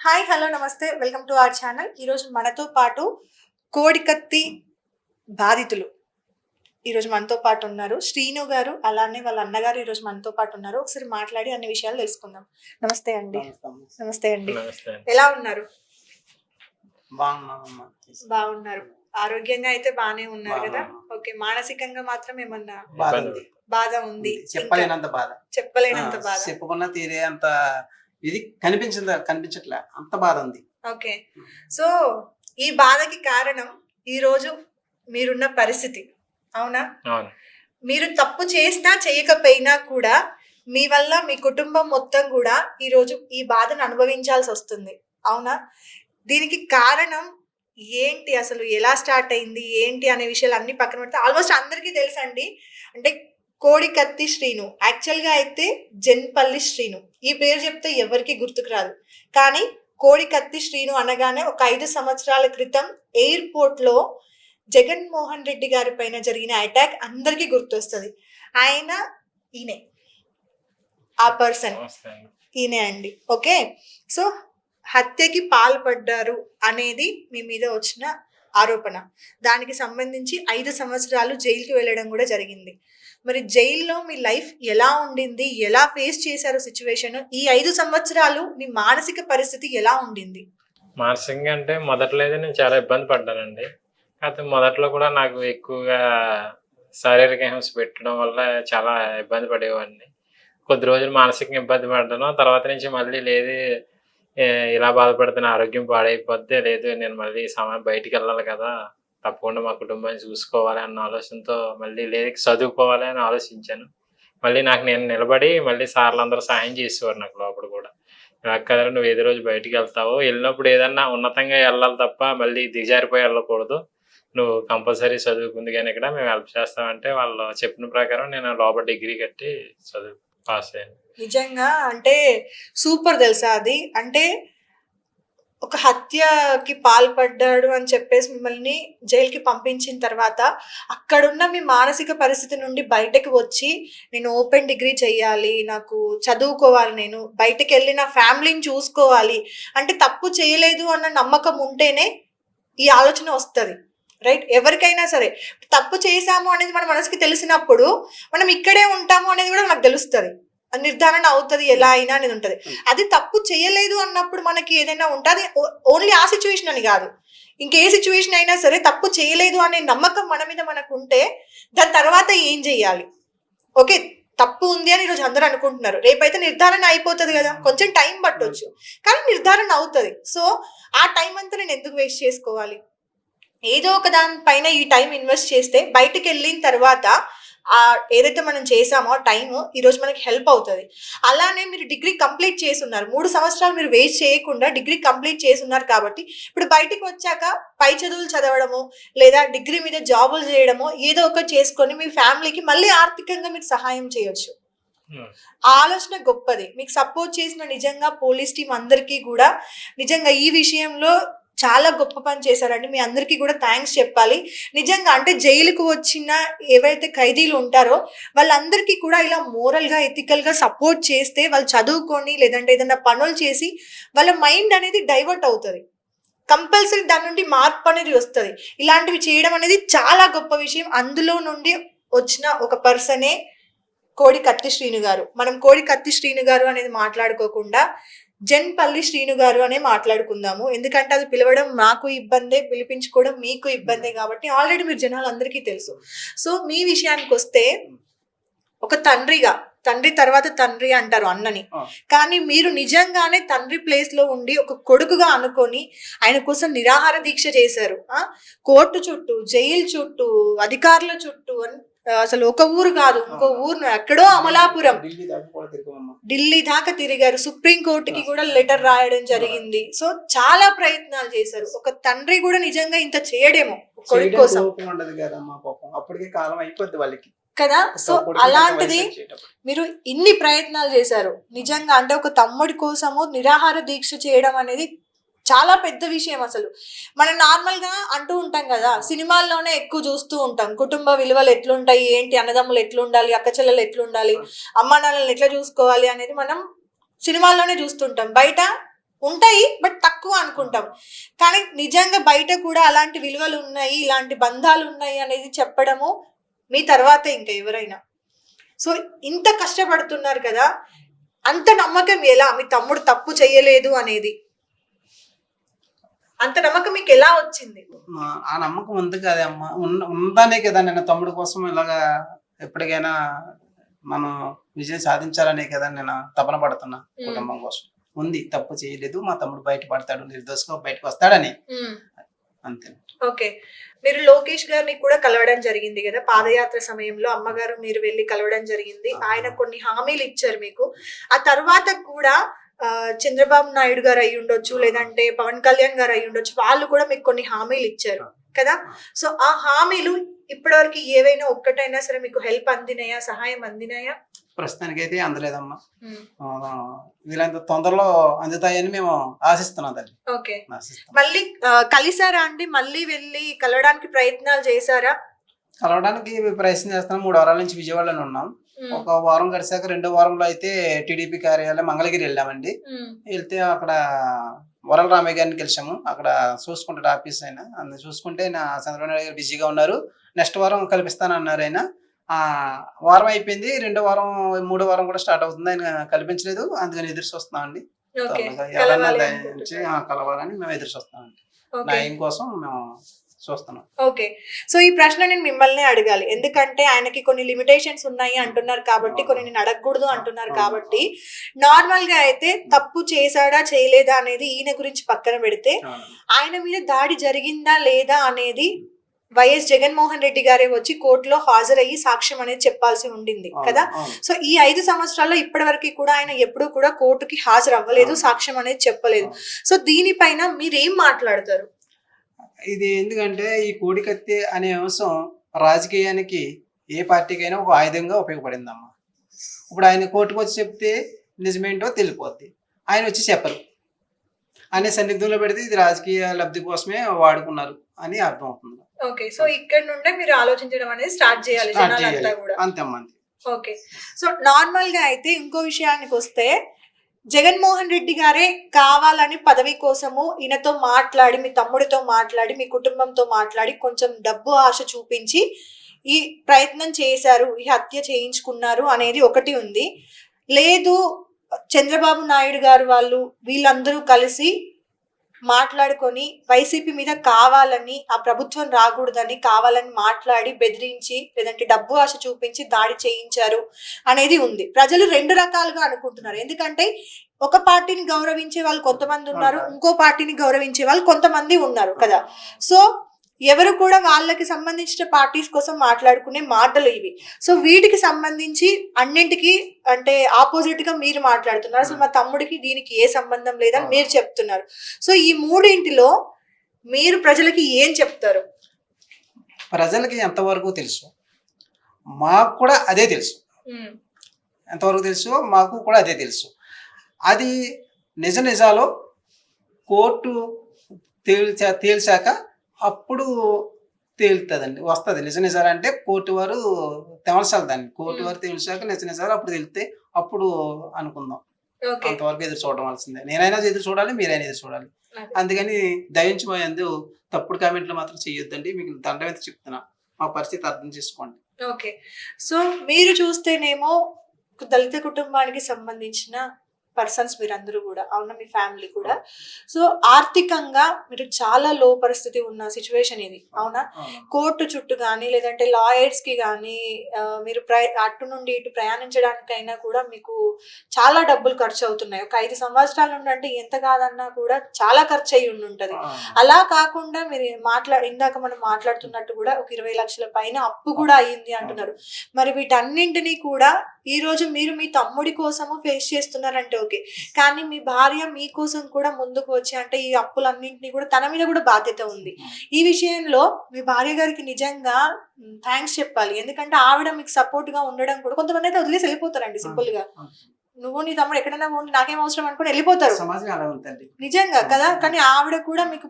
Hi hello నమస్తే. Welcome to our channel. ఈరోజు మనతో పాటు కోడికత్తి బాధితులు ఈరోజు మనతో పాటు ఉన్నారు. శ్రీను గారు అలానే వాళ్ళ అన్నగారు ఈరోజు మనతో పాటు ఉన్నారు. ఒకసారి మాట్లాడి అన్ని విషయాలు తెలుసుకుందాం. నమస్తే అండి. నమస్తే. అండి. ఎలా ఉన్నారు? బాగున్నారు. ఆరోగ్యంగా అయితే బాగానే ఉన్నారు కదా. ఓకే మానసికంగా మాత్రం ఏమన్నా బాధ. ఉంది. చెప్పలేనంత బాధ. చెప్పలేనంత బాధ. చెప్పుకున్న తీరే అంత ఇది కనిపించింది? కనిపించట్లే. అంత బాధ ఉంది. ఓకే. సో ఈ బాధకి కారణం ఈ రోజు మీరున్న పరిస్థితి. అవునా? అవును. మీరు తప్పు చేసినా చేయకపోయినా కూడా మీ వల్ల మీ కుటుంబం మొత్తం కూడా ఈరోజు ఈ బాధను అనుభవించాల్సి వస్తుంది. అవునా? దీనికి కారణం ఏంటి? అసలు ఎలా స్టార్ట్ అయింది? ఏంటి? అనే విషయాలు అన్ని పక్కన పెడితే ఆల్మోస్ట్ అందరికీ తెలుసండి. అంటే కోడి కత్తి శ్రీను యాక్చువల్గా అయితే జన్పల్లి శ్రీను. ఈ పేరు చెప్తే ఎవరికి గుర్తుకు రాదు. కానీ కోడి కత్తి శ్రీను అనగానే ఒక ఐదు సంవత్సరాల క్రితం ఎయిర్పోర్ట్లో జగన్మోహన్ రెడ్డి గారి పైన జరిగిన అటాక్ అందరికీ గుర్తొస్తుంది. ఆయన ఈయనే. ఆ పర్సన్. ఈయనే అండి. ఓకే సో హత్యకి పాల్పడ్డారు అనేది మీ మీద వచ్చిన ఆరోపణ. దానికి సంబంధించి ఐదు సంవత్సరాలు జైలుకి వెళ్ళడం కూడా జరిగింది. మరి జైల్లో మీ లైఫ్ ఎలా ఉండింది? ఎలా ఫేస్ చేశారు సిచ్యువేషన్? ఈ ఐదు సంవత్సరాలు మీ మానసిక పరిస్థితి ఎలా ఉండింది? మానసికంగా అంటే మొదట్లో అయితే నేను చాలా ఇబ్బంది పడ్డానండి. కాకపోతే మొదట్లో కూడా నాకు ఎక్కువగా శారీరక హింస పెట్టడం వల్ల చాలా ఇబ్బంది పడేవాడిని. కొద్ది రోజులు మానసికంగా ఇబ్బంది పడ్డాను. తర్వాత నుంచి మళ్ళీ లేదు ఇలా బాధపడుతున్న ఆరోగ్యం పాడైపోద్ది లేదు నేను మళ్ళీ సమయం బయటికి వెళ్ళాలి కదా. తప్పకుండా మా కుటుంబాన్ని చూసుకోవాలి అన్న ఆలోచనతో మళ్ళీ లేదు చదువుకోవాలి అని ఆలోచించాను. మళ్ళీ నాకు నేను నిలబడి మళ్ళీ సార్లు అందరూ సాయం చేసేవారు నాకు లోపల కూడా. అక్కడ నువ్వు ఏదో రోజు బయటికి వెళ్తావు వెళ్ళినప్పుడు ఏదన్నా ఉన్నతంగా వెళ్ళాలి తప్ప మళ్ళీ దిగజారిపోయి వెళ్ళకూడదు. నువ్వు కంపల్సరీ చదువుకుంది కానీ ఇక్కడ మేము హెల్ప్ చేస్తామంటే వాళ్ళు చెప్పిన ప్రకారం నేను లోపల డిగ్రీ కట్టి చదువు పాస్ అయ్యాను. నిజంగా అంటే సూపర్ తెలుసా అది? అంటే ఒక హత్యకి పాల్పడ్డాడు అని చెప్పేసి మిమ్మల్ని జైలుకి పంపించిన తర్వాత అక్కడున్న మీ మానసిక పరిస్థితి నుండి బయటకు వచ్చి నేను ఓపెన్ డిగ్రీ చేయాలి నాకు చదువుకోవాలి నేను బయటకు వెళ్ళి నా ఫ్యామిలీని చూసుకోవాలి అంటే తప్పు చేయలేదు అన్న నమ్మకం ఉంటేనే ఈ ఆలోచన వస్తుంది రైట్? ఎవరికైనా సరే. తప్పు చేశాము అనేది మన మనసుకి తెలిసినప్పుడు మనం ఇక్కడే ఉంటాము అనేది కూడా మనకు తెలుస్తుంది. నిర్ధారణ అవుతుంది ఎలా అయినా అనేది ఉంటుంది. అది తప్పు చేయలేదు అన్నప్పుడు మనకి ఏదైనా ఉంటుంది ఓన్లీ ఆ సిచ్యువేషన్ అని కాదు. ఇంకే సిచ్యువేషన్ అయినా సరే తప్పు చేయలేదు అనే నమ్మకం మన మీద మనకు ఉంటే దాని తర్వాత ఏం చెయ్యాలి? ఓకే తప్పు ఉంది అని ఈరోజు అందరూ అనుకుంటున్నారు. రేపైతే నిర్ధారణ అయిపోతుంది కదా కొంచెం టైం పట్టొచ్చు. కానీ నిర్ధారణ అవుతుంది. సో ఆ టైం అంతా నేను ఎందుకు వేస్ట్ చేసుకోవాలి? ఏదో ఒక దానిపైన ఈ టైం ఇన్వెస్ట్ చేస్తే బయటికి వెళ్ళిన తర్వాత ఆ ఏదైతే మనం చేసామో టైం ఈరోజు మనకి హెల్ప్ అవుతుంది. అలానే మీరు డిగ్రీ కంప్లీట్ చేసున్నారు. మూడు సంవత్సరాలు మీరు వేస్ట్ చేయకుండా డిగ్రీ కంప్లీట్ చేసున్నారు కాబట్టి ఇప్పుడు బయటికి వచ్చాక పై చదువులు చదవడము లేదా డిగ్రీ మీద జాబులు చేయడము ఏదో ఒకటి చేసుకొని మీ ఫ్యామిలీకి మళ్ళీ ఆర్థికంగా మీరు సహాయం చేయొచ్చు. ఆ ఆలోచన గొప్పది. మీకు సపోర్ట్ చేసిన నిజంగా పోలీస్ టీం అందరికీ కూడా నిజంగా ఈ విషయంలో చాలా గొప్ప పని చేశారండి. మీ అందరికీ కూడా థ్యాంక్స్ చెప్పాలి. నిజంగా అంటే జైలుకు వచ్చిన ఏవైతే ఖైదీలు ఉంటారో వాళ్ళందరికీ కూడా ఇలా మోరల్గా ఎథికల్గా సపోర్ట్ చేస్తే వాళ్ళు చదువుకొని లేదంటే ఏదైనా పనులు చేసి వాళ్ళ మైండ్ అనేది డైవర్ట్ అవుతుంది. కంపల్సరీ దాని నుండి మార్పు అనేది వస్తుంది. ఇలాంటివి చేయడం అనేది చాలా గొప్ప విషయం. అందులో నుండి వచ్చిన ఒక పర్సనే కోడి కత్తి శ్రీను గారు. మనం కోడి కత్తి శ్రీను గారు అనేది మాట్లాడుకోకుండా జన్పల్లి శ్రీను గారు అనే మాట్లాడుకుందాము. ఎందుకంటే అది పిలవడం నాకు ఇబ్బందే పిలిపించుకోవడం మీకు ఇబ్బందే కాబట్టి ఆల్రెడీ మీరు జనాలు అందరికీ తెలుసు. సో మీ విషయానికి వస్తే ఒక తండ్రిగా తండ్రి తర్వాత తండ్రి అంటారు అన్నని. కానీ మీరు నిజంగానే తండ్రి ప్లేస్లో ఉండి ఒక కొడుకుగా అనుకొని ఆయన కోసం నిరాహార దీక్ష చేశారు. కోర్టు చుట్టూ జైలు చుట్టూ అధికారుల చుట్టూ అన్- అసలు ఒక ఊరు కాదు ఇంకో ఊరు ఎక్కడో అమలాపురం. ఢిల్లీ దాకా తిరిగారు సుప్రీం కోర్టుకి కూడా లెటర్ రాయడం జరిగింది. సో చాలా ప్రయత్నాలు చేశారు. ఒక తండ్రి కూడా నిజంగా ఇంత చేయడేమో కొడుకు కోసం. అప్పటికే కాలం అయిపోద్ది వాళ్ళకి. కదా? సో అలాంటిది. మీరు ఇన్ని ప్రయత్నాలు చేశారు. నిజంగా అంటే ఒక తమ్ముడి కోసము నిరాహార దీక్ష చేయడం అనేది చాలా పెద్ద విషయం అసలు. మనం నార్మల్గా అంటూ ఉంటాం కదా సినిమాల్లోనే ఎక్కువ చూస్తూ ఉంటాం. కుటుంబ విలువలు ఎట్లుంటాయి ఏంటి అన్నదమ్ములు ఎట్లుండాలి అక్క చెల్లెలు ఎట్లుండాలి అమ్మ నాన్నలను ఎట్లా చూసుకోవాలి అనేది మనం సినిమాల్లోనే చూస్తుంటాం. బయట ఉంటాయి బట్ తక్కువ అనుకుంటాం. కానీ నిజంగా బయట కూడా అలాంటి విలువలు ఉన్నాయి ఇలాంటి బంధాలు ఉన్నాయి అనేది చెప్పడము మీ తర్వాత ఇంకా ఎవరైనా. సో ఇంత కష్టపడుతున్నారు కదా అంత నమ్మకం ఎలా? మీ తమ్ముడు తప్పు చేయలేదు అనేది. అంత నమ్మకం మీకు ఎలా వచ్చింది? ఆ- ఆ నమ్మకం ఉంది కదా అమ్మ? ఉందానే కదా నేను తమ్ముడు కోసం ఇలాగా ఎప్పటికైనా మనం విజయం సాధించాలనే కదా నేను తపన పడుతున్నా కుటుంబం కోసం. ఉంది తప్పు చేయలేదు మా తమ్ముడు బయట పడతాడు నిర్దోషంగా బయటకు వస్తాడని అంతే. ఓకే. మీరు లోకేష్ గారిని కూడా కలవడం జరిగింది కదా? పాదయాత్ర సమయంలో అమ్మగారు మీరు వెళ్ళి కలవడం జరిగింది. ఆయన కొన్ని హామీలు ఇచ్చారు మీకు. ఆ తర్వాత కూడా చంద్రబాబు నాయుడు గారు అయి ఉండొచ్చు లేదంటే పవన్ కళ్యాణ్ గారు అయి ఉండొచ్చు వాళ్ళు కూడా మీకు కొన్ని హామీలు ఇచ్చారు కదా? సో ఆ హామీలు ఇప్పటివరకు ఏవైనా ఒక్కటైనా సరే మీకు హెల్ప్ అందినాయా సహాయం అందినాయా? ప్రస్తుతానికి అయితే అందలేదమ్మా వీలైనంత తొందరలో అందుతాయని మేము ఆశిస్తున్నాం తల్లి. ఓకే. మళ్ళీ కలిసారా అండి? మళ్ళీ వెళ్ళి కలవడానికి ప్రయత్నాలు చేశారా? కలవడానికి ప్రయత్నం చేస్తున్నాం. మూడు వారాల నుంచి విజయవాడలో ఉన్నాం. ఒక వారం గడిచాక రెండో వారంలో అయితే టీడీపీ కార్యాలయం మంగళగిరి వెళ్ళామండి. వెళ్తే అక్కడ వరల రామయ్య గారిని కలిసాము అక్కడ చూసుకుంటాడు ఆఫీస్ ఆయన. అందులో చూసుకుంటే నా చంద్రబాబు నాయుడు గారు బిజీగా ఉన్నారు. నెక్స్ట్ వారం కల్పిస్తానన్నారు ఆయన. ఆ వారం అయిపోయింది. రెండో వారం మూడో వారం కూడా స్టార్ట్ అవుతుంది. ఆయన కల్పించలేదు. అందుకని ఎదురు చూస్తున్నామండి. కలవాలని మేము ఎదురు చూస్తున్నామండి. న్యాయం కోసం మేము చూస్తున్నాం. ఓకే. సో ఈ ప్రశ్న నేను మిమ్మల్ని అడగాలి. ఎందుకంటే ఆయనకి కొన్ని లిమిటేషన్స్ ఉన్నాయి అంటున్నారు కాబట్టి కొన్ని నేను అడగకూడదు అంటున్నారు కాబట్టి నార్మల్గా అయితే తప్పు చేశాడా చేయలేదా అనేది ఈయన గురించి పక్కన పెడితే ఆయన మీద దాడి జరిగిందా లేదా అనేది వైఎస్ జగన్మోహన్ రెడ్డి గారే వచ్చి కోర్టులో హాజరయ్యి సాక్ష్యం అనేది చెప్పాల్సి ఉండింది కదా. సో ఈ ఐదు సంవత్సరాల్లో ఇప్పటి వరకు కూడా ఆయన ఎప్పుడూ కూడా కోర్టుకి హాజరు అవ్వలేదు సాక్ష్యం అనేది చెప్పలేదు. సో దీనిపైన మీరు ఏం మాట్లాడతారు? ఇది ఎందుకంటే ఈ కోడికత్తి అనే అంశం రాజకీయానికి ఏ పార్టీకైనా ఒక ఆయుధంగా ఉపయోగపడిందమ్మా. ఇప్పుడు ఆయన కోర్టుకు వచ్చి చెప్తే నిజమేంటో తెలిపోద్ది. ఆయన వచ్చి చెప్పరు. అనే సన్నిధిలో పెడితే ఇది రాజకీయ లబ్ధి కోసమే వాడుకున్నారు అని అర్థం అవుతుంది. ఓకే సో ఇక్కడ నుండే మీరు ఆలోచించడం అనేది స్టార్ట్ చేయాలి అంతే. ఓకే సో నార్మల్గా అయితే ఇంకో విషయానికి వస్తే జగన్మోహన్ రెడ్డి గారే కావాలని పదవి కోసము ఈయనతో మాట్లాడి మీ తమ్ముడితో మాట్లాడి మీ కుటుంబంతో మాట్లాడి కొంచెం డబ్బు ఆశ చూపించి ఈ ప్రయత్నం చేశారు ఈ హత్య చేయించుకున్నారు అనేది ఒకటి ఉంది. లేదు చంద్రబాబు నాయుడు గారు వాళ్ళు వీళ్ళందరూ కలిసి మాట్లాడుకొని వైసీపీ మీద కావాలని ఆ ప్రభుత్వం రాకూడదని కావాలని మాట్లాడి బెదిరించి లేదంటే డబ్బు ఆశ చూపించి దాడి చేయించారు అనేది ఉంది. ప్రజలు రెండు రకాలుగా అనుకుంటున్నారు. ఎందుకంటే ఒక పార్టీని గౌరవించే వాళ్ళు కొంతమంది ఉన్నారు ఇంకో పార్టీని గౌరవించే వాళ్ళు కొంతమంది ఉన్నారు కదా. సో ఎవరు కూడా వాళ్ళకి సంబంధించిన పార్టీస్ కోసం మాట్లాడుకునే మాటలు ఇవి. సో వీటికి సంబంధించి అన్నింటికి అంటే ఆపోజిట్గా మీరు మాట్లాడుతున్నారు. అసలు మా తమ్ముడికి దీనికి ఏ సంబంధం లేదని మీరు చెప్తున్నారు. సో ఈ మూడింటిలో మీరు ప్రజలకి ఏం చెప్తారు? ప్రజలకి ఎంతవరకు తెలుసు? మాకు కూడా అదే తెలుసు. ఎంతవరకు తెలుసు? మాకు కూడా అదే తెలుసు. అది నిజ నిజాలు కోర్టు తేల్చా తేల్చాక అప్పుడు తేలుతుందండి వస్తుంది. నిజ నిజాలు అంటే కోర్టు వారు తెమల్చాలి దాన్ని. కోర్టు వారు తేల్చాక నిజ నిజాలు అప్పుడు తెలితే అప్పుడు అనుకుందాం. ఓకే. అంతవరకు ఎదురు చూడవలసిందే నేనైనా ఎదురు చూడాలి మీరైనా ఎదురు చూడాలి. అందుకని దయించి పోయేందు తప్పుడు కామెంట్లు మాత్రం చేయొద్దండి మీకు దండం ఎంత చెప్తున్నా. మా పరిస్థితి అర్థం చేసుకోండి. ఓకే. సో మీరు చూస్తేనేమో దళిత కుటుంబానికి సంబంధించిన పర్సన్స్ మీరందరూ కూడా అవునా? మీ ఫ్యామిలీ కూడా. సో ఆర్థికంగా మీరు చాలా లో పరిస్థితి ఉన్న సిచ్యువేషన్ ఇది అవునా? కోర్టు చుట్టూ కానీ లేదంటే లాయర్స్కి కానీ మీరు ప్రయ అటు నుండి ఇటు ప్రయాణించడానికైనా కూడా మీకు చాలా డబ్బులు ఖర్చు అవుతున్నాయి. ఒక ఐదు సంవత్సరాల నుండి అంటే ఎంత కాదన్నా కూడా చాలా ఖర్చు అయి ఉండి ఉంటది అలా కాకుండా మీరు మాట్లా ఇందాక మనం మాట్లాడుతున్నట్టు కూడా ఒక ఇరవై లక్షల పైన అప్పు కూడా అయ్యింది అంటున్నారు. మరి వీటన్నింటినీ కూడా ఈ రోజు మీరు మీ తమ్ముడి కోసము ఫేస్ చేస్తున్నారంటే ఓకే కానీ మీ భార్య మీకోసం కూడా ముందుకు వచ్చి అంటే ఈ అప్పులన్నింటినీ కూడా తన మీద కూడా బాధ్యత ఉంది. ఈ విషయంలో మీ భార్య గారికి నిజంగా థ్యాంక్స్ చెప్పాలి. ఎందుకంటే ఆవిడ మీకు సపోర్ట్గా ఉండడం కూడా కొంతమంది అయితే వదిలేసి వెళ్ళిపోతారండి సింపుల్గా. నువ్వు నీ తమ్ముడు ఎక్కడైనా ఉండి నాకేం అవసరం అనుకుని వెళ్ళిపోతారు. నిజంగా కదా? కానీ ఆవిడ కూడా మీకు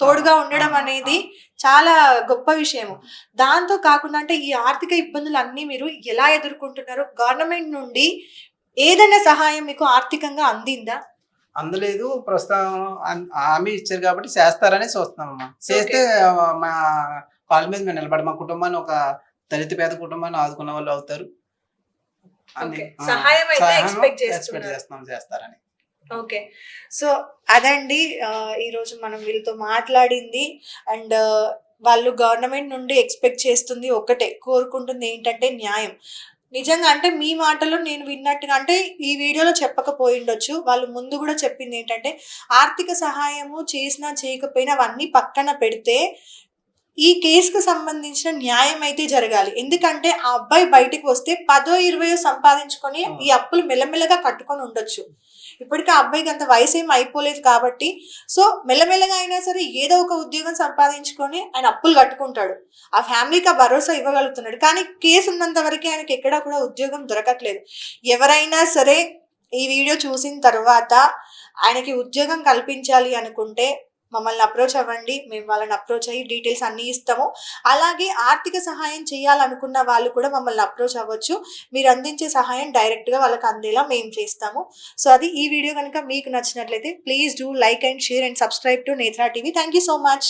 తోడుగా ఉండడం అనేది చాలా గొప్ప విషయము. దాంతో కాకుండా అంటే ఈ ఆర్థిక ఇబ్బందులు అన్ని మీరు ఎలా ఎదుర్కొంటున్నారు? గవర్నమెంట్ నుండి ఏదైనా సహాయం మీకు ఆర్థికంగా అందిందా? అందలేదు. ప్రస్తుతం హామీ ఇచ్చారు కాబట్టి చేస్తారని చూస్తున్నామమ్మా. చేస్తే మా కాళ్ళ మీద మేము నిలబడి మా కుటుంబాన్ని ఒక దళిత పేద కుటుంబాన్ని ఆదుకున్న వాళ్ళు అవుతారు. అని సహాయం చేస్తారని. ఓకే. సో అదండి ఈరోజు మనం వీళ్ళతో మాట్లాడింది. అండ్ వాళ్ళు గవర్నమెంట్ నుండి ఎక్స్పెక్ట్ చేస్తుంది ఒకటే కోరుకుంటుంది ఏంటంటే న్యాయం. నిజంగా అంటే మీ మాటలో నేను విన్నట్టుగా అంటే ఈ వీడియోలో చెప్పకపోయి ఉండొచ్చు. వాళ్ళు ముందు కూడా చెప్పింది ఏంటంటే ఆర్థిక సహాయము చేసినా చేయకపోయినా అవన్నీ పక్కన పెడితే ఈ కేసుకు సంబంధించిన న్యాయం అయితే జరగాలి. ఎందుకంటే ఆ అబ్బాయి బయటికి వస్తే పదో ఇరవయో సంపాదించుకొని ఈ అప్పులు మెల్లమెల్లగా కట్టుకొని ఉండొచ్చు. ఇప్పటికీ ఆ అబ్బాయికి అంత వయసు ఏం అయిపోలేదు కాబట్టి సో మెల్లమెల్లగా అయినా సరే ఏదో ఒక ఉద్యోగం సంపాదించుకొని ఆయన అప్పులు కట్టుకుంటాడు. ఆ ఫ్యామిలీకి ఆ భరోసా ఇవ్వగలుగుతున్నాడు. కానీ కేసు ఉన్నంత వరకు ఆయనకి ఎక్కడా కూడా ఉద్యోగం దొరకట్లేదు. ఎవరైనా సరే ఈ వీడియో చూసిన తర్వాత ఆయనకి ఉద్యోగం కల్పించాలి అనుకుంటే మమ్మల్ని అప్రోచ్ అవ్వండి మేము వాళ్ళని అప్రోచ్ అయ్యి డీటెయిల్స్ అన్నీ ఇస్తాము. అలాగే ఆర్థిక సహాయం చేయాలనుకున్న వాళ్ళు కూడా మమ్మల్ని అప్రోచ్ అవ్వచ్చు. మీరు అందించే సహాయం డైరెక్ట్గా వాళ్ళకి అందేలా మేము చేస్తాము. సో అది ఈ వీడియో కనుక మీకు నచ్చినట్లయితే please do like and share and subscribe to Netra TV. Thank you so much.